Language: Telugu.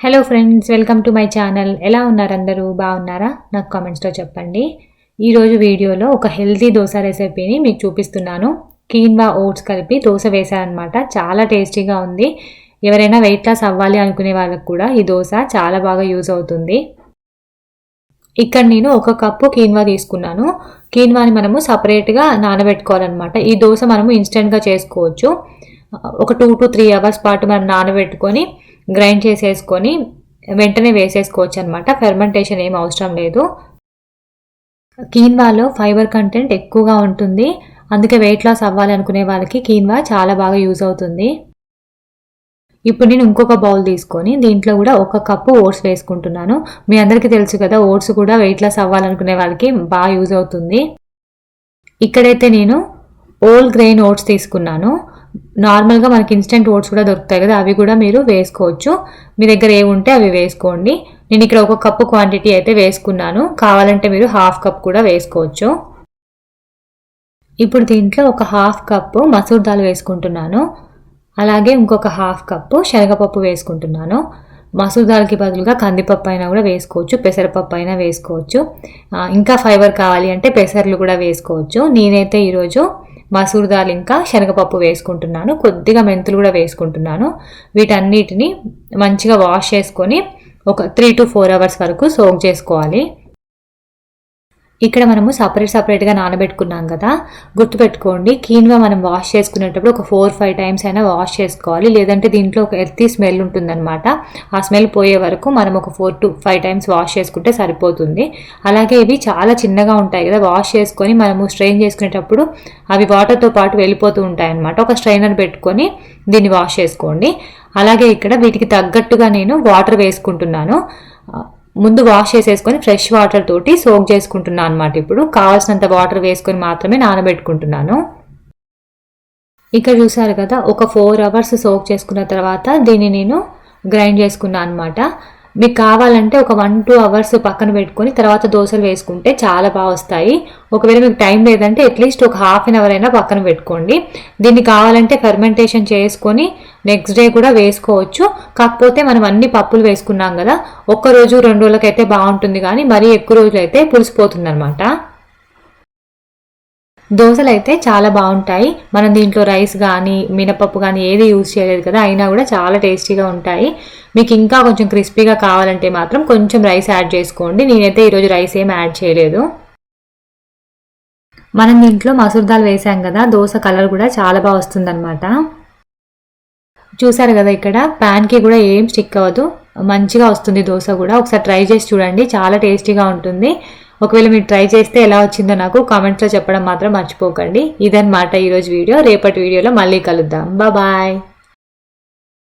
Hello friends welcome to my channel ఎలా ఉన్నారు అందరూ? బాగున్నారా? నాకు కామెంట్స్లో చెప్పండి. ఈరోజు వీడియోలో ఒక హెల్తీ దోశ రెసిపీని మీకు చూపిస్తున్నాను. కీన్వా ఓట్స్ కలిపి దోశ వేశారనమాట చాలా టేస్టీగా ఉంది. ఎవరైనా వెయిట్ లాస్ అవ్వాలి అనుకునే వాళ్ళకి కూడా ఈ దోశ చాలా బాగా యూజ్ అవుతుంది. ఇక్కడ నేను ఒక కప్పు కీన్వా తీసుకున్నాను. కీన్వాని మనము సపరేట్గా నానబెట్టుకోవాలన్నమాట. ఈ దోశ మనము ఇన్స్టెంట్గా చేసుకోవచ్చు. ఒక టూ టు త్రీ అవర్స్ పాటు మనం నానబెట్టుకొని గ్రైండ్ చేసేసుకొని వెంటనే వేసేసుకోవచ్చు అనమాట ఫెర్మెంటేషన్ ఏం అవసరం లేదు. కీన్వాలో ఫైబర్ కంటెంట్ ఎక్కువగా ఉంటుంది. అందుకే వెయిట్ లాస్ అవ్వాలనుకునే వాళ్ళకి కీన్వా చాలా బాగా యూజ్ అవుతుంది. ఇప్పుడు నేను ఇంకొక బౌల్ తీసుకొని దీంట్లో కూడా ఒక కప్పు ఓట్స్ వేసుకుంటున్నాను. మీ అందరికీ తెలుసు కదా ఓట్స్ కూడా వెయిట్ లాస్ అవ్వాలనుకునే వాళ్ళకి బాగా యూజ్ అవుతుంది. ఇక్కడైతే నేను ఓల్ గ్రెయిన్ ఓట్స్ తీసుకున్నాను. నార్మల్గా మనకి ఇన్స్టెంట్ ఓట్స్ కూడా దొరుకుతాయి కదా అవి కూడా మీరు వేసుకోవచ్చు. మీ దగ్గర ఏ ఉంటే అవి వేసుకోండి. నేను ఇక్కడ ఒక కప్పు క్వాంటిటీ అయితే వేసుకున్నాను. కావాలంటే మీరు హాఫ్ కప్ కూడా వేసుకోవచ్చు. ఇప్పుడు దీంట్లో ఒక హాఫ్ కప్పు మసూర్ దాల్ వేసుకుంటున్నాను. అలాగే ఇంకొక హాఫ్ కప్పు శనగపప్పు వేసుకుంటున్నాను. మసూర్ దాల్కి బదులుగా కందిపప్పు అయినా కూడా వేసుకోవచ్చు పెసరపప్పు అయినా వేసుకోవచ్చు. ఇంకా ఫైబర్ కావాలి అంటే పెసర్లు కూడా వేసుకోవచ్చు. నేనైతే ఈరోజు మసూర్ దాల్ ఇంకా శనగపప్పు వేసుకుంటున్నాను కొద్దిగా మెంతులు కూడా వేసుకుంటున్నాను. వీటన్నిటిని మంచిగా వాష్ చేసుకొని ఒక త్రీ టు ఫోర్ అవర్స్ వరకు సోక్ చేసుకోవాలి. ఇక్కడ మనము సపరేట్ సపరేట్గా నానబెట్టుకున్నాం కదా. గుర్తుపెట్టుకోండి కీన్వా మనం వాష్ చేసుకునేటప్పుడు ఒక ఫోర్ ఫైవ్ టైమ్స్ అయినా వాష్ చేసుకోవాలి. లేదంటే దీంట్లో ఒక ఎర్తీ స్మెల్ ఉంటుందన్నమాట. ఆ స్మెల్ పోయే వరకు మనం ఒక four to five times wash చేసుకుంటే సరిపోతుంది. అలాగే ఇవి చాలా చిన్నగా ఉంటాయి కదా వాష్ చేసుకొని మనము స్ట్రెయిన్ చేసుకునేటప్పుడు అవి వాటర్తో పాటు వెళ్ళిపోతూ ఉంటాయి అనమాట ఒక స్ట్రైనర్ పెట్టుకొని దీన్ని వాష్ చేసుకోండి. అలాగే ఇక్కడ వీటికి తగ్గట్టుగా నేను వాటర్ వేసుకుంటున్నాను. ముందు వాష్ చేసేసుకొని ఫ్రెష్ వాటర్ తోటి సోక్ చేసుకుంటున్నాను అనమాట ఇప్పుడు. కావాల్సినంత వాటర్ వేసుకొని మాత్రమే నానబెట్టుకుంటున్నాను. ఇక్కడ చూసారు కదా ఒక ఫోర్ అవర్స్ సోక్ చేసుకున్న తర్వాత దీన్ని నేను గ్రైండ్ చేసుకున్నాను అనమాట మీకు కావాలంటే ఒక వన్ టూ అవర్స్ పక్కన పెట్టుకొని తర్వాత దోశలు వేసుకుంటే చాలా బాగా వస్తాయి. ఒకవేళ మీకు టైం లేదంటే అట్లీస్ట్ ఒక హాఫ్ అన్ అవర్ అయినా పక్కన పెట్టుకోండి. దీన్ని కావాలంటే ఫెర్మెంటేషన్ చేసుకొని నెక్స్ట్ డే కూడా వేసుకోవచ్చు. కాకపోతే మనం అన్ని పప్పులు వేసుకున్నాం కదా ఒక్క రోజు రెండు రోజులకైతే బాగుంటుంది కానీ మరీ ఎక్కువ రోజులు అయితే పులిసిపోతుంది అనమాట దోశలు అయితే చాలా బాగుంటాయి. మనం దీంట్లో రైస్ కానీ మినపప్పు కానీ ఏది యూజ్ చేయలేదు కదా అయినా కూడా చాలా టేస్టీగా ఉంటాయి. మీకు ఇంకా కొంచెం క్రిస్పీగా కావాలంటే మాత్రం కొంచెం రైస్ యాడ్ చేసుకోండి. నేనైతే ఈరోజు రైస్ ఏం యాడ్ చేయలేదు. మనం దీంట్లో మసూర్ దాల్ వేసాం కదా దోశ కలర్ కూడా చాలా బాగా వస్తుందన్నమాట. చూసారు కదా ఇక్కడ ప్యాన్కి కూడా ఏం స్టిక్ అవ్వదు. మంచిగా వస్తుంది దోశ కూడా. ఒకసారి ట్రై చేసి చూడండి. చాలా టేస్టీగా ఉంటుంది. ఒకవేళ మీరు ట్రై చేస్తే ఎలా వచ్చిందో నాకు కామెంట్స్లో చెప్పడం మాత్రం మర్చిపోకండి. ఇదన్నమాట ఈరోజు వీడియో. రేపటి వీడియోలో మళ్ళీ కలుద్దాం. బాయ్